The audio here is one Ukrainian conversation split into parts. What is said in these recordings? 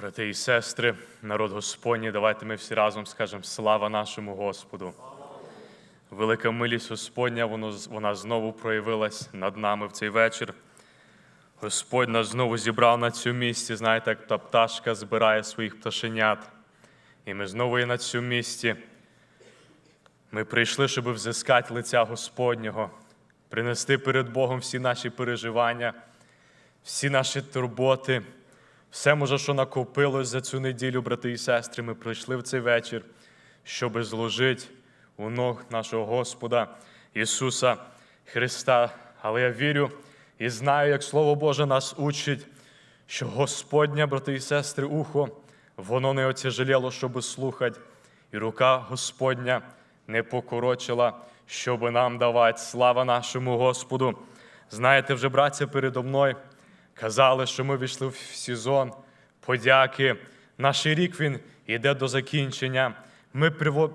Брати і сестри, народ Господній, давайте ми всі разом скажемо слава нашому Господу. Велика милість Господня, воно, вона знову проявилась над нами в цей вечір. Господь нас знову зібрав на цю місці, знаєте, як та пташка збирає своїх пташенят. І ми знову є на цьому місці. Ми прийшли, щоб взискати лиця Господнього, принести перед Богом всі наші переживання, всі наші турботи, все, може, що накопилось за цю неділю, брати і сестри, ми прийшли в цей вечір, щоб зложити у ног нашого Господа Ісуса Христа. Але я вірю і знаю, як Слово Боже нас учить, що Господня, брати і сестри, ухо, воно не отяжеліло, щоб слухати, і рука Господня не покорочила, щоб нам давати слава нашому Господу. Знаєте, вже браття передо мною казали, що ми війшли в сезон подяки. Наш рік він йде до закінчення. Ми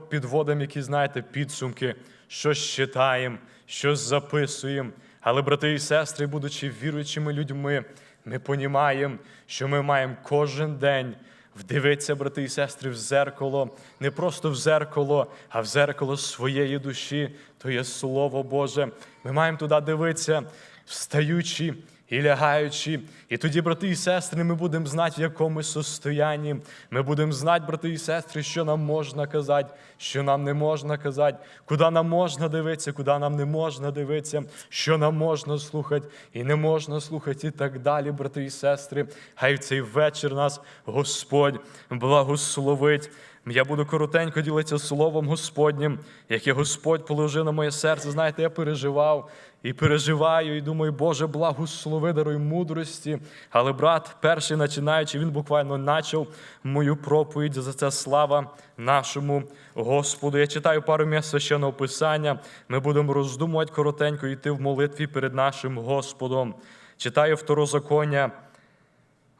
підводимо якісь, знаєте, підсумки, щось читаємо, щось записуємо. Але, брати і сестри, будучи віруючими людьми, ми понімаємо, що ми маємо кожен день вдивитися, брати і сестри, в зеркало, не просто в зеркало, а в зеркало своєї душі, то є Слово Боже. Ми маємо туди дивитися, встаючи і лягаючи. І тоді, брати і сестри, ми будемо знати, в якому состоянні. Ми будемо знати, брати і сестри, що нам можна казати, що нам не можна казати, куди нам можна дивитися, куди нам не можна дивитися, що нам можна слухати і не можна слухати, і так далі, брати і сестри. Хай в цей вечір нас Господь благословить. Я буду коротенько ділитися словом Господнім, яке Господь положив на моє серце. Знаєте, я переживав і переживаю, і думаю, Боже, благослови, даруй мудрості. Але брат, перший починаючи, він буквально почав мою проповідь за це слава нашому Господу. Я читаю пару місць священного писання. Ми будемо роздумувати коротенько, йти в молитві перед нашим Господом. Читаю второзаконня,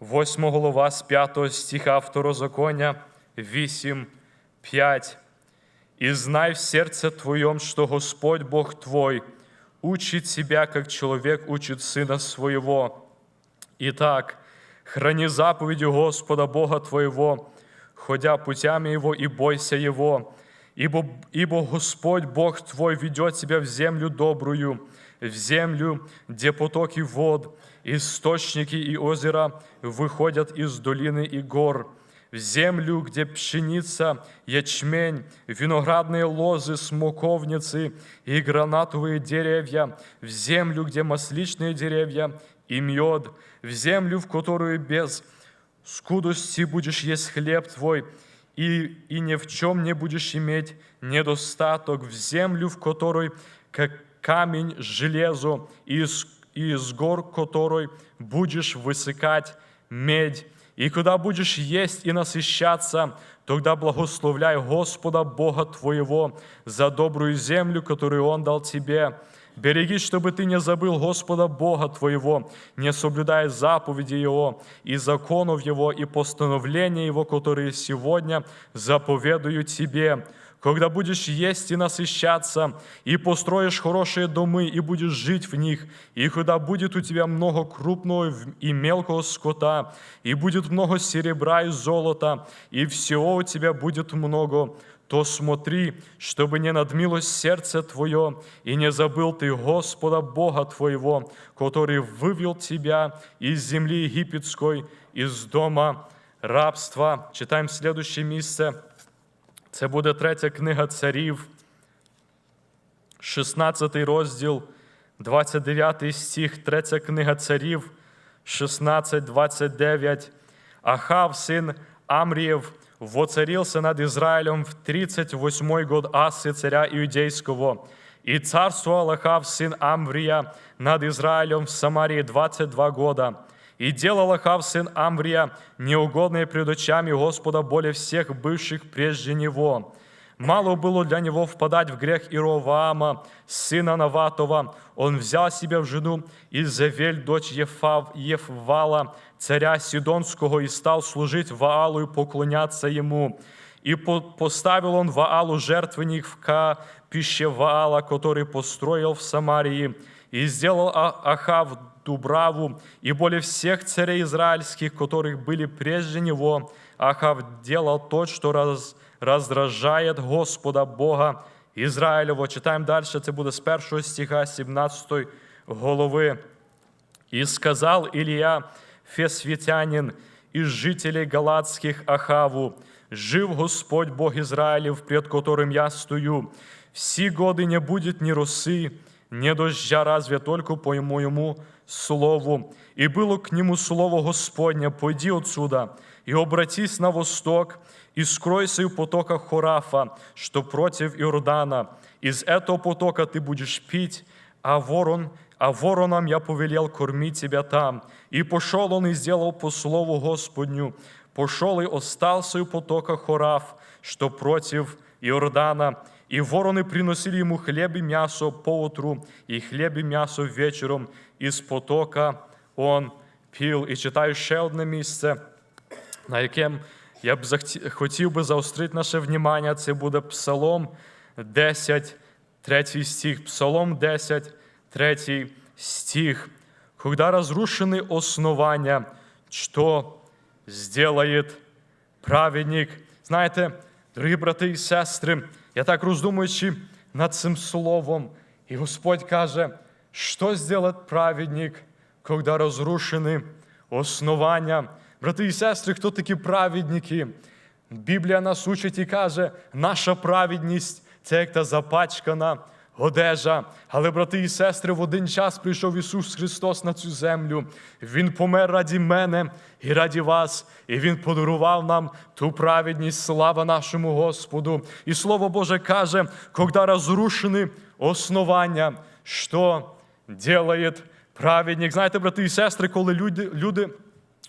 8 голова з 5 стиха второзаконня 8, 5. «И знай в сердце твоем, что Господь Бог твой учит себя, как человек учит сына своего. Итак, храни заповеди Господа Бога твоего, ходя путями Его и бойся Его, ибо, ибо Господь Бог твой ведет тебя в землю добрую, в землю, где потоки вод, источники и озера выходят из долины и гор, в землю, где пшеница, ячмень, виноградные лозы, смоковницы и гранатовые деревья, в землю, где масличные деревья и мед, в землю, в которую без скудости будешь есть хлеб твой, и, и ни в чем не будешь иметь недостаток, в землю, в которой как камень, железо, и из, из гор которой будешь высыкать медь, и куда будешь есть и насыщаться, тогда благословляй Господа Бога твоего за добрую землю, которую Он дал тебе. Берегись, чтобы ты не забыл Господа Бога твоего, не соблюдая заповеди Его и законов Его и постановления Его, которые сегодня заповедую тебе. Когда будешь есть и насыщаться, и построишь хорошие домы, и будешь жить в них, и когда будет у тебя много крупного и мелкого скота, и будет много серебра и золота, и всего у тебя будет много, то смотри, чтобы не надмилось сердце твое, и не забыл ты Господа Бога твоего, который вывел тебя из земли египетской, из дома рабства. Читаем следующее место. Це буде третя книга царів, 16 розділ, 29 стих, третя книга царів, 16, 29. Ахав, син Амрієв, воцарился над Израилем в 38 год Асы, царя Иудейского. И царствовал Ахав, сын Амврия, над Израилем в Самарии 22 года. И делал Ахав, сын Амврия, неугодное пред очами Господа более всех бывших прежде него. Мало было для него впадать в грех Ироваама, сына Наватова. Он взял себе в жену Изавель, дочь Ефав, Ефвала, царя Сидонского, и стал служить Ваалу и поклоняться ему. И по- поставил он Ваалу жертвенник в капище Ваала, который построил в Самарии. И сделал А- Ахав Дубраву, и более всех царей израильских, которых были прежде него, Ахав делал то, что раз, раздражает Господа Бога Ізраїльового. Читаємо далі, це буде з першого стиха 17 голови. «И сказал Илья, фесвитянин, из жителей Галатских Ахаву, «Жив Господь Бог Израилев, пред которым я стою. Всі годы не будет ни росы, ни дождя, разве только по моему слову. И было к нему слово Господне, пойди отсюда, и обратись на восток, и скройся в потоках Хорафа, что против Иордана. Из этого потока ты будешь пить, а ворон, а вороном я повелел кормить тебя там. И пошел он и сделал по слову Господню. Пошел и остался у потока Хораф, что против Иордана. И вороны приносили ему хлеб и мясо поутру, и хлеб и мясо вечером. Із потока он пил. І читаю ще одне місце, на яким я б хотів би заострити наше внимання. Це буде Псалом 10, 3 стих. Псалом 10, 3 стих. Когда разрушены основания, что сделает праведник? Знаєте, дорогі брати і сестри, я так роздумуючи над цим словом, і Господь каже, що зробить праведник, коли розрушені основання? Брати і сестри, хто такі праведники? Біблія нас учить і каже, наша праведність це як та запачкана одежа. Але, брати і сестри, в один час прийшов Ісус Христос на цю землю. Він помер раді мене і раді вас, і Він подарував нам ту праведність, слава нашому Господу. І Слово Боже каже, коли розрушені основання, що делает праведник. Знаєте, брати і сестри, коли люди, люди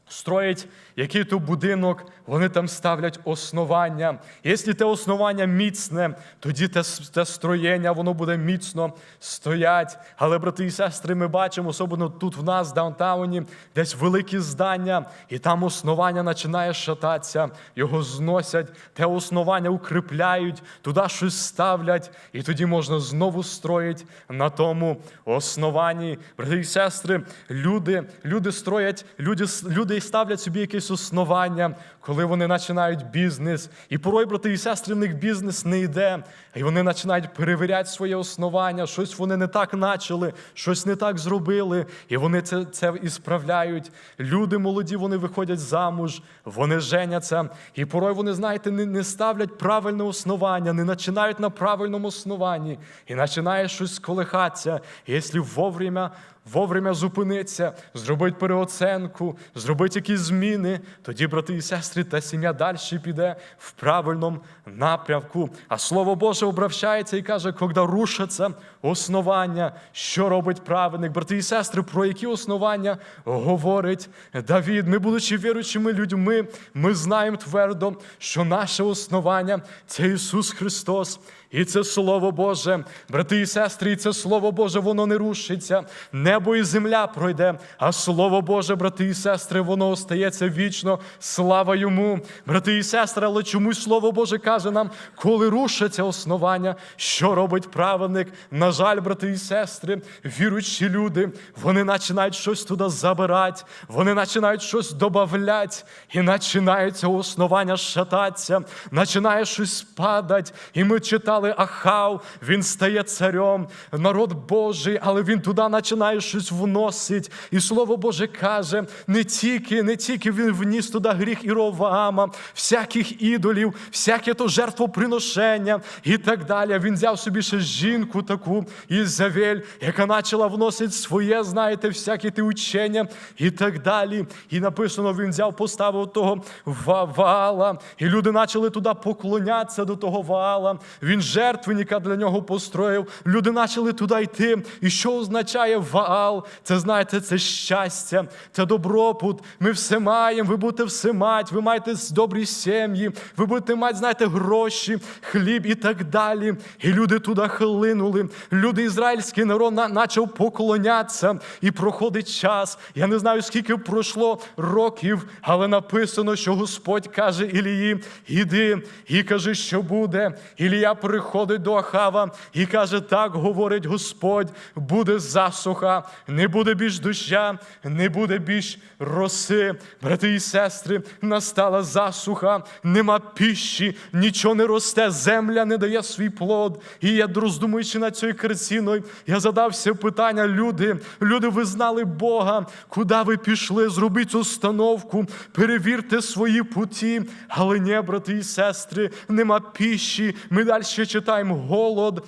строять який то будинок, вони там ставлять основання. Якщо те основання міцне, тоді те, те строєння, воно буде міцно стоять. Але, брати і сестри, ми бачимо, особливо тут в нас, в даунтауні, десь великі здання, і там основання починає шататися, його зносять, те основання укріпляють, туди щось ставлять, і тоді можна знову строїти на тому основанні. Брати і сестри, люди, люди строять, люди, люди ставлять собі якесь основання, коли вони починають бізнес. І порой, брати і сестри, в них бізнес не йде, і вони починають перевіряти своє основання, щось вони не так начали, щось не так зробили, і вони це, це справляють. Люди молоді, вони виходять замуж, вони женяться. І порой вони, знаєте, не, не ставлять правильне основання, не починають на правильному основанні, і починає щось колихатися. І якщо вовремя вовремя зупиниться, зробить переоценку, зробить якісь зміни, тоді, брати і сестри, та сім'я далі піде в правильному напрямку. А Слово Боже обращається і каже, коли рушаться основання, що робить праведник. Брати і сестри, про які основання говорить Давід. Ми, будучи віруючими людьми, ми знаємо твердо, що наше основання це Ісус Христос. І це Слово Боже, брати і сестри, і це Слово Боже, воно не рушиться. Небо і земля пройде, а Слово Боже, брати і сестри, воно остається вічно. Слава йому, брати і сестри, але чомусь Слово Боже каже нам, коли рушаться основання, що робить праведник. На жаль, брати і сестри, віруючі люди, вони починають щось туди забирати, вони починають щось додавати, і починається основання шататися, починає щось падати. І ми читали Ахав, він стає царем, народ Божий, але він туди починає щось вносить. І Слово Боже каже, не тільки, не тільки він вніс туди гріх Іроваама, всяких ідолів, всяке то жертвоприношення і так далі. Він взяв собі ще жінку таку Ізавель, яка почала вносити своє, знаєте, всякі ті учення і так далі. І написано, він взяв, поставив того Ва- Ваала, і люди почали туди поклонятися до того Ваала. Він жертвенника для нього построїв. Люди почали туди йти. І що означає Ваал? Це знаєте, це щастя, це добробут. Ми все маємо, ви будете все мати, ви маєте добрі сім'ї, ви будете мати, знаєте, гроші, хліб і так далі. І люди туди хлинули. Люди, ізраїльський народ на- почав поклонятися. І проходить час. Я не знаю, скільки пройшло років, але написано, що Господь каже Ілії, іди і кажи, що буде. Ілія приходить до Ахава і каже: так говорить Господь, буде засуха, не буде більш доща, не буде більш роси. Брати і сестри, настала засуха, нема пищі, нічого не росте, земля не дає свій плод. І я роздумуючи над цією картиною, я задався питання: люди, люди, ви знали Бога, куди ви пішли? Зробіть установку, перевірте свої путі. Але ні, брати і сестри, нема пищі. Ми далі читаємо голод.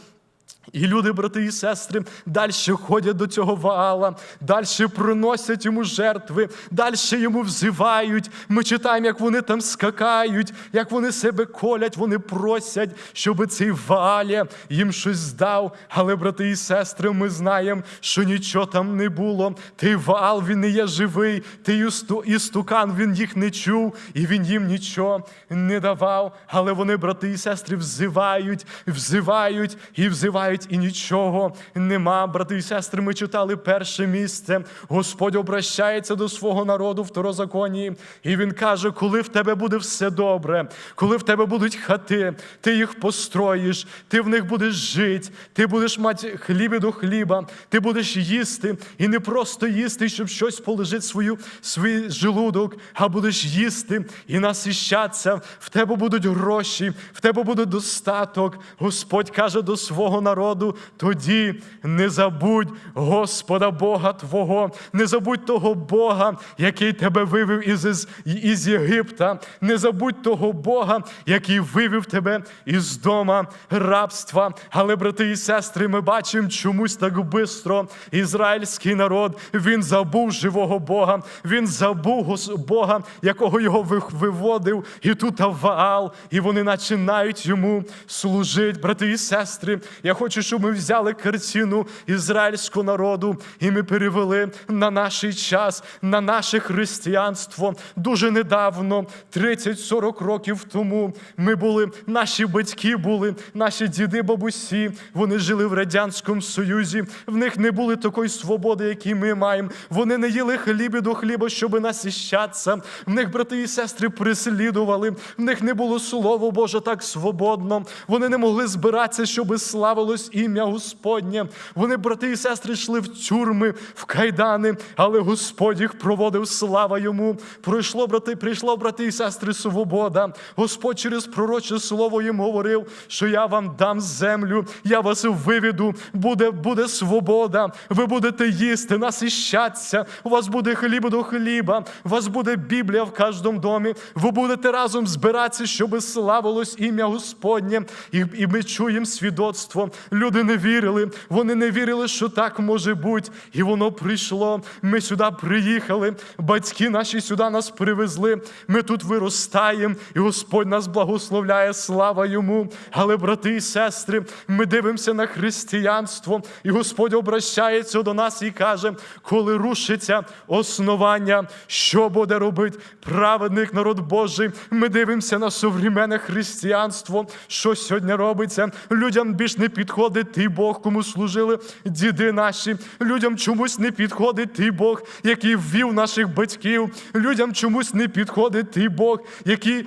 І люди, брати і сестри, далі ходять до цього Ваала, далі приносять йому жертви, далі йому взивають. Ми читаємо, як вони там скакають, як вони себе колять, вони просять, щоб цей Вааля їм щось здав. Але, брати і сестри, ми знаємо, що нічого там не було. Той Ваал, він не є живий, істу- істукан, він їх не чув, і він їм нічого не давав. Але вони, брати і сестри, взивають, взивають і взивають, і нічого нема. Брати і сестри, ми читали перше місце. Господь обращається до свого народу в второзаконії, і він каже: коли в тебе буде все добре, коли в тебе будуть хати, ти їх построїш, ти в них будеш жити, ти будеш мати хліб до хліба, ти будеш їсти, і не просто їсти, щоб щось положити свою, свій желудок, а будеш їсти і насищатися. В тебе будуть гроші, в тебе буде достаток. Господь каже до свого народу: тоді не забудь Господа Бога Твого, не забудь того Бога, який тебе вивів із, із, Єгипта, не забудь того Бога, який вивів тебе із дома рабства. Але, брати і сестри, ми бачимо чомусь так бистро. Ізраїльський народ він забув живого Бога, він забув Бога, якого його виводив, і тут Ваал, і вони починають йому служити. Брати і сестри, я хочу, щоб ми взяли картину ізраїльського народу, і ми перевели на наш час, на наше християнство. Дуже недавно, 30-40 років тому, ми були, наші батьки були, наші діди, бабусі, вони жили в Радянському Союзі. В них не було такої свободи, які ми маємо. Вони не їли хліб до хліба, щоб насищатися. В них брати і сестри прислідували. В них не було Слово Боже так свободно. Вони не могли збиратися, щоб славилось ім'я Господнє. Вони, брати і сестри, йшли в тюрми, в кайдани, але Господь їх проводив, слава йому. Пройшло, брати, прийшло, брати і сестри, свобода. Господь через пророче слово їм говорив, що я вам дам землю, я вас виведу, буде, буде свобода. Ви будете їсти, насищатися. У вас буде хліб до хліба, у вас буде Біблія в кожному домі. Ви будете разом збиратися, щоб славилось ім'я Господнє. І, і ми чуємо свідоцтво. Люди не вірили, вони не вірили, що так може бути. І воно прийшло. Ми сюди приїхали, батьки наші сюди нас привезли. Ми тут виростаємо, і Господь нас благословляє, слава йому. Але, брати і сестри, ми дивимося на християнство, і Господь обращається до нас і каже, коли рушиться основання, що буде робити праведник народ Божий. Ми дивимося на современне християнство, що сьогодні робиться. Людям більш не підходить той Бог, кому служили діди наші. Людям чомусь не підходить той Бог, який ввів наших батьків. Людям чомусь не підходить той Бог, який,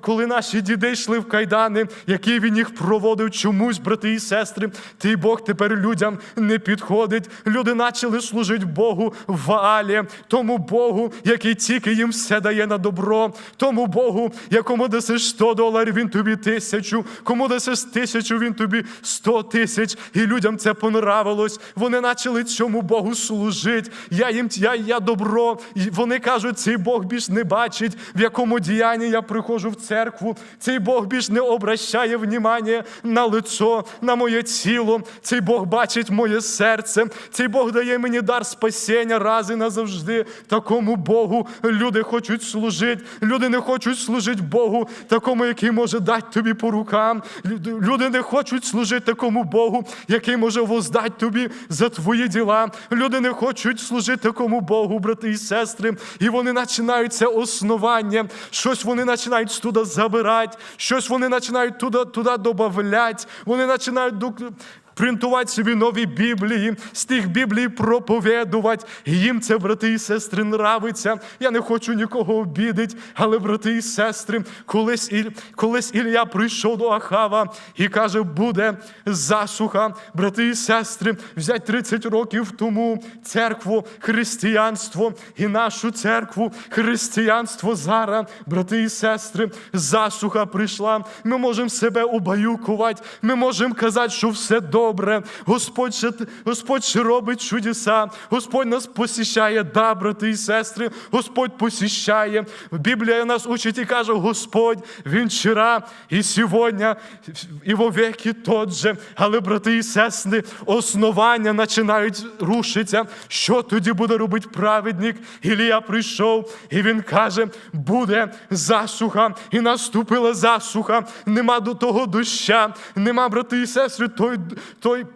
коли наші діди йшли в кайдани, який він їх проводив, чомусь, брати і сестри, той Бог тепер людям не підходить. Люди почали служити Богу в Ваалі, тому Богу, який тільки їм все дає на добро, тому Богу, якому дасиш 100 доларів, він тобі тисячу, кому дасиш тисячу, він тобі 100 тисяч. І людям це понравилось. Вони почали цьому Богу служити. Я їм я, я добро. І вони кажуть, цей Бог більш не бачить, в якому діянні я приходжу в церкву. Цей Бог більш не обращає внимання на лицо, на моє тіло. Цей Бог бачить моє серце. Цей Бог дає мені дар спасіння раз і назавжди. Такому Богу люди хочуть служити. Люди не хочуть служити Богу, такому, який може дати тобі по рукам. Люди не хочуть служити такому Богу, який може воздати тобі за твої діла. Люди не хочуть служити такому Богу, брати і сестри. І вони починають це основання. Щось вони починають туди забирати, щось вони починають туди, туди додавати. Вони починають принтувати собі нові Біблії, з тих Біблій проповідувати. Їм це, брати і сестри, нравиться. Я не хочу нікого обідати, але, брати і сестри, колись, Іль... колись Ілля прийшов до Ахава і каже, буде засуха, брати і сестри, взять 30 років тому церкву, християнство і нашу церкву, християнство зараз, брати і сестри, засуха прийшла. Ми можемо себе убаюкувати, ми можемо казати, що все добре. Господь ще, Господь ще робить чудеса, Господь нас посіщає, да, брати і сестри, Господь посіщає. Біблія нас учить і каже, Господь, Він вчора і сьогодні, і вовеки тот же. Але, брати і сестри, основання починають рушитися. Що тоді буде робити праведник? Ілія прийшов, і він каже, буде засуха, і наступила засуха, нема до того доща, нема, брати і сестри, той, той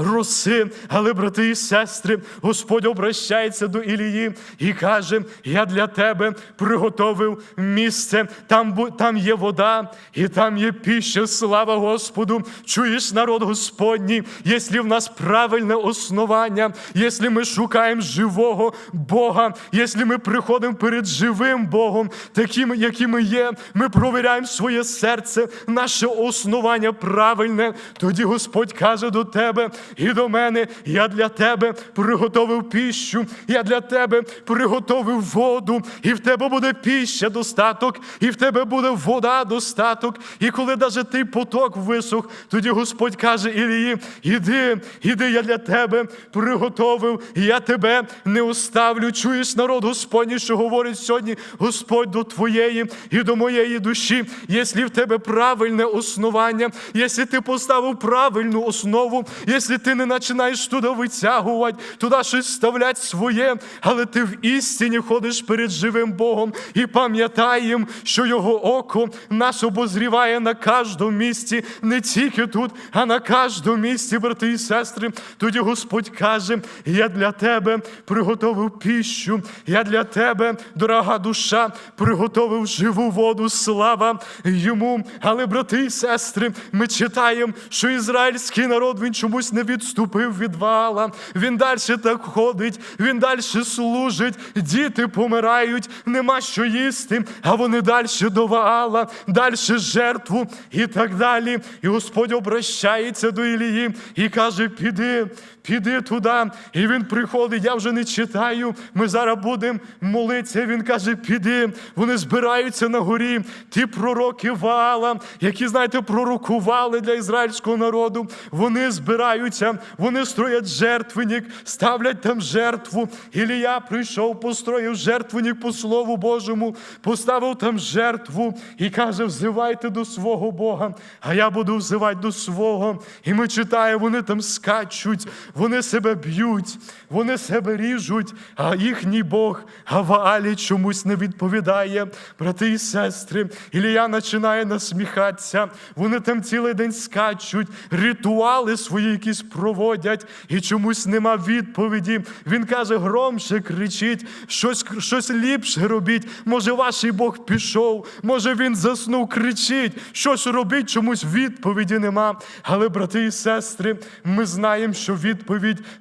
роси, але, брати і сестри, Господь обращається до Ілії і каже: Я для тебе приготовив місце, там, там є вода, і там є піща, слава Господу. Чуєш народ Господній, якщо в нас правильне основання, якщо ми шукаємо живого Бога, якщо ми приходимо перед живим Богом, таким, яким ми є, ми провіряємо своє серце, наше основання правильне, тоді Господь каже до тебе і до мене: я для тебе приготовив піщу, я для тебе приготовив воду, і в тебе буде піща достаток, і в тебе буде вода достаток. І коли даже ти поток висох, тоді Господь каже Ілії, іди, іди, я для тебе приготовив, я тебе не оставлю. Чуєш народ Господній, що говорить сьогодні Господь до твоєї і до моєї душі, якщо в тебе правильне основання, якщо ти поставив правильну основу, якщо ти не починаєш туди витягувати, туди щось вставляти своє, але ти в істині ходиш перед живим Богом і пам'ятаєм, що Його око нас обозріває на кожному місці, не тільки тут, а на кожному місці, брати і сестри. Тоді Господь каже: Я для тебе приготовив піщу, я для тебе, дорога душа, приготовив живу воду, слава йому. Але, брати і сестри, ми читаємо, що ізраїльський народ він чомусь не відступив від вала. Він далі так ходить, він далі служить, діти помирають, нема що їсти, а вони далі до вала, далі жертву і так далі. І Господь обращається до Ілії і каже: піди, піди туди. І він приходить, я вже не читаю. Ми зараз будемо молитися. Він каже: піди. Вони збираються на горі. Ті пророки Ваала, які, знаєте, пророкували для ізраїльського народу. Вони збираються, вони строять жертвенник, ставлять там жертву. Ілія прийшов, построїв жертвенник по Слову Божому, поставив там жертву і каже: взивайте до свого Бога, а я буду взивати до свого. І ми читаємо, вони там скачуть, вони себе б'ють, вони себе ріжуть, а їхній Бог Гаваалі чомусь не відповідає. Брати і сестри, Ілія починає насміхатися, вони там цілий день скачуть, ритуали свої якісь проводять, і чомусь нема відповіді. Він каже, громше кричіть, щось, щось ліпше робіть. Може, ваш Бог пішов, може він заснув, кричіть, щось робіть, чомусь відповіді нема. Але, брати і сестри, ми знаємо, що відповідь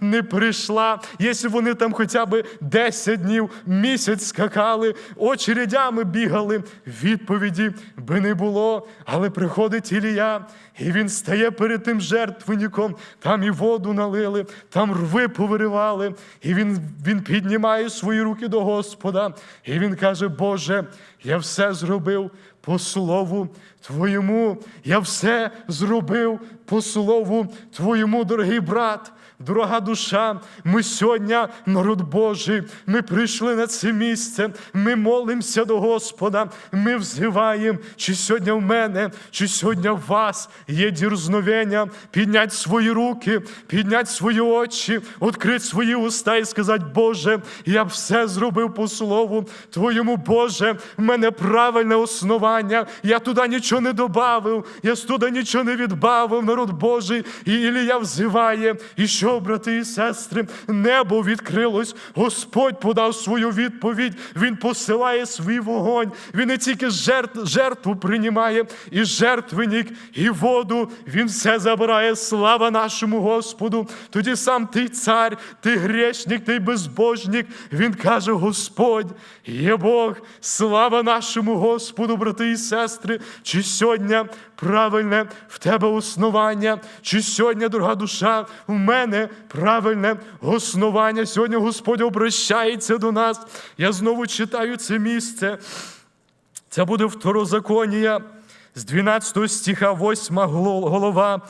не прийшла. Якщо вони там хоча б 10 днів, місяць скакали, очередями бігали, відповіді би не було. Але приходить Ілія, і він стає перед тим жертвенником, там і воду налили, там рви повиривали, і він, він піднімає свої руки до Господа, і він каже: Боже, я все зробив по слову Твоєму, я все зробив по слову Твоєму, дорогий брат. Дорога душа, ми сьогодні, народ Божий, ми прийшли на це місце, ми молимося до Господа, ми взиваємо, чи сьогодні в мене, чи сьогодні в вас є дірзновення підняти свої руки, підняти свої очі, відкрити свої уста і сказати, Боже, я все зробив по слову Твоєму, Боже, в мене правильне основання. Я туди нічого не додав, я туди нічого не відбавив, народ Божий. І Ілія взиває. І що, брати і сестри, небо відкрилось, Господь подав свою відповідь. Він посилає свій вогонь. Він не тільки жертв, жертву приймає, і жертвенник, і воду. Він все забирає. Слава нашому Господу. Тоді сам ти цар, ти грешник, ти безбожник. Він каже: Господь, є Бог, слава нашому Господу, брати і сестри. Чи сьогодні правильне в тебе основання? Чи сьогодні, дорога душа, в мене правильне основання? Сьогодні Господь обращається до нас. Я знову читаю це місце. Це буде второзаконія з 12 стиха 8 голова.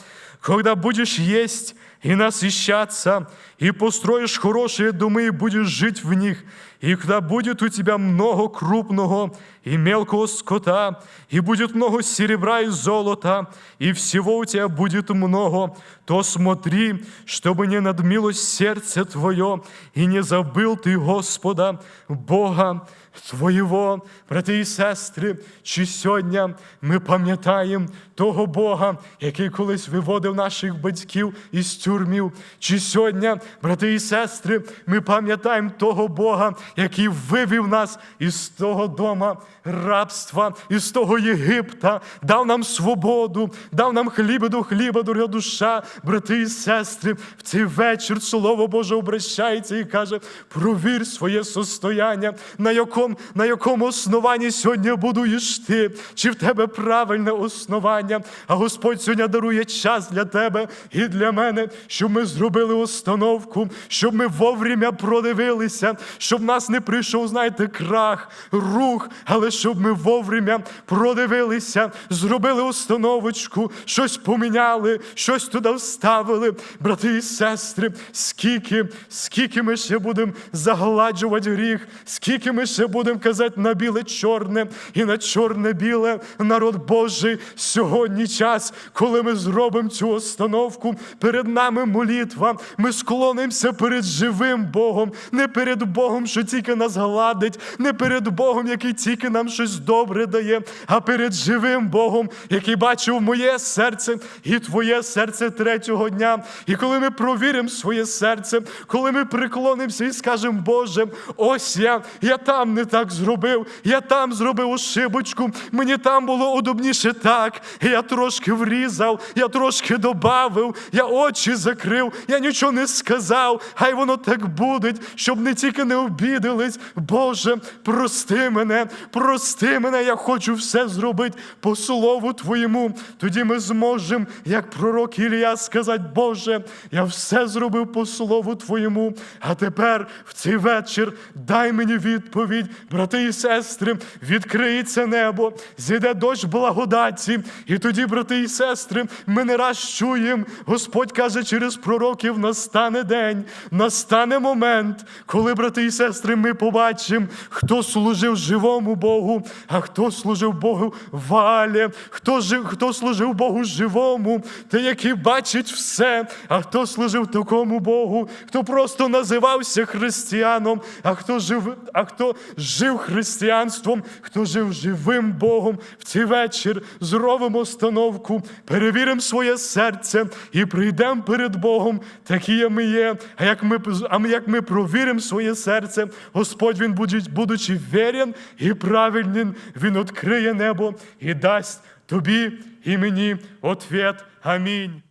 Когда будешь есть и насыщаться, и построишь хорошие дома, и будешь жить в них, и когда будет у тебя много крупного и мелкого скота, и будет много серебра и золота, и всего у тебя будет много, то смотри, чтобы не надмилось сердце твое, и не забыл ты Господа, Бога Твоєго, брати і сестри, чи сьогодні ми пам'ятаємо того Бога, який колись виводив наших батьків із тюрмів, чи сьогодні, брати і сестри, ми пам'ятаємо того Бога, який вивів нас із того дома рабства, із того Єгипта, дав нам свободу, дав нам хліба до хліба, дорога душа, брати і сестри, в цей вечір Слово Боже обращається і каже: провір своє состояння, на якому, на якому основанні сьогодні будуєш ти, чи в тебе правильне основання. А Господь сьогодні дарує час для тебе і для мене, щоб ми зробили установку, щоб ми вовремя продивилися, щоб в нас не прийшов, знаєте, крах, рух, але щоб ми вовремя продивилися, зробили установочку, щось поміняли, щось туди вставили. Брати і сестри, скільки, скільки ми ще будемо загладжувати гріх, скільки ми ще будемо казати на біле чорне і на чорне біле, народ Божий, сьогодні час, коли ми зробимо цю установку, перед нами молитва, ми склонимося перед живим Богом, не перед Богом, що тільки нас гладить, не перед Богом, який тільки нам щось добре дає, а перед живим Богом, який бачив моє серце і твоє серце третього дня. І коли ми провіримо своє серце, коли ми приклонимося і скажемо, Боже, ось я, я там не так зробив, я там зробив ошибочку, мені там було удобніше так. Я трошки врізав, я трошки добавив, я очі закрив, я нічого не сказав. Хай воно так буде, щоб не тільки не обідались. Боже, прости мене, прости мене, я хочу все зробити по слову Твоєму. Тоді ми зможемо, як пророк Ілія, сказати, Боже, я все зробив по слову Твоєму. А тепер в цей вечір дай мені відповідь, брати і сестри, відкриється небо, зійде дощ благодаті. І тоді, брати і сестри, ми не раз чуємо, Господь каже через пророків, настане день, настане момент, коли, брати і сестри, ми побачимо, хто служив живому Богу, а хто служив Богу валі, хто, жив, хто служив Богу живому, той, який бачить все, а хто служив такому Богу, хто просто називався християном, а хто жив, а хто жив християнством, хто жив живим Богом. В цей вечір, зробимо установку, перевіримо своє серце і прийдемо перед Богом, такі ми є. А як ми, а як ми провіримо своє серце, Господь Він, будучи- вірен і правильним, Він відкриє небо і дасть тобі і мені ответ. Амінь.